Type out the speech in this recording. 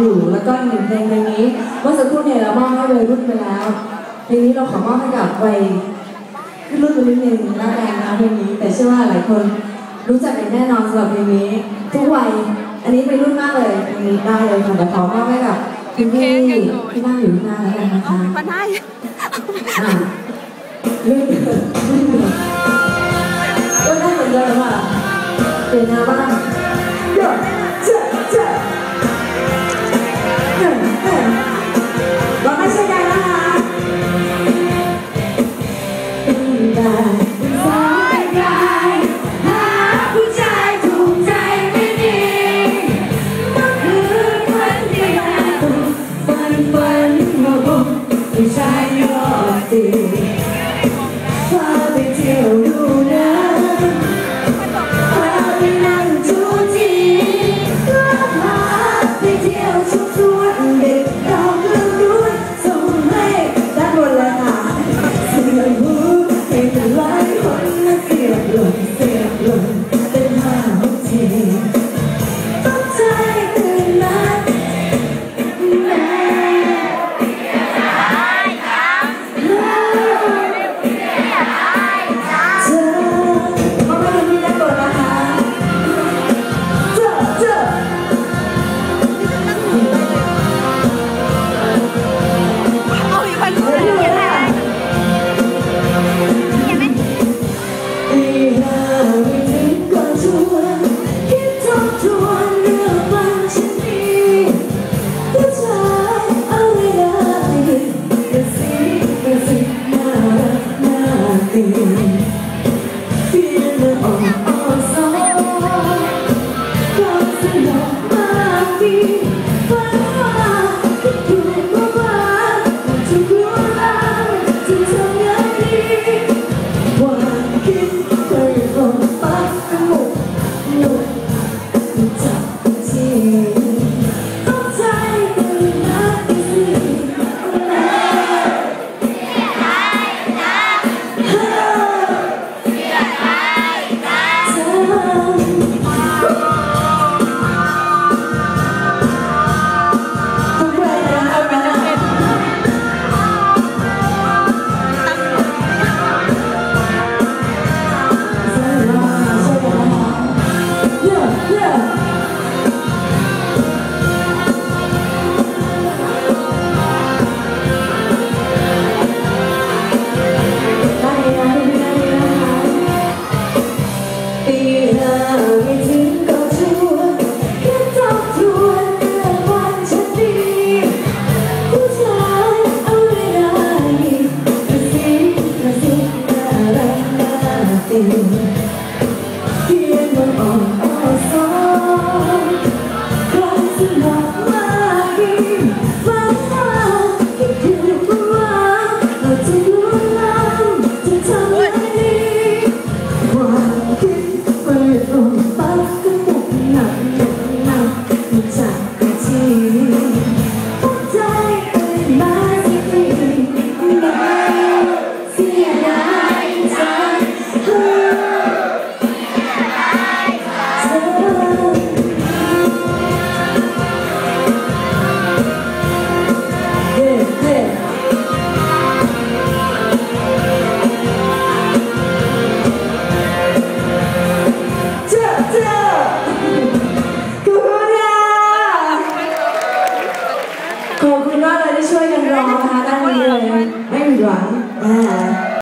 อยู่แล้วก็เห็นเพลงเพลงนี้เมื่อสักครู่เนี่ยเรามอบให้วัยรุ่นไปแล้วเพลงนี้เราขอมอบให้กับวัยขึ้นรุ่นไปนิดนึงรักแรงนะเพลงนี้ แต่เชื่อว่าหลายคนรู้จักกันแน่นอนสำหรับเพลงนี้ ทุกวัยอันนี้เป็นรุ่นมากเลยเพลงนี้ได้เลยค่ะแต่ขอมอบให้กับคุณพี่ที่นั่งอยู่ข้างหน้าแล้วกันนะคะมาได้เรื่อง Yeah.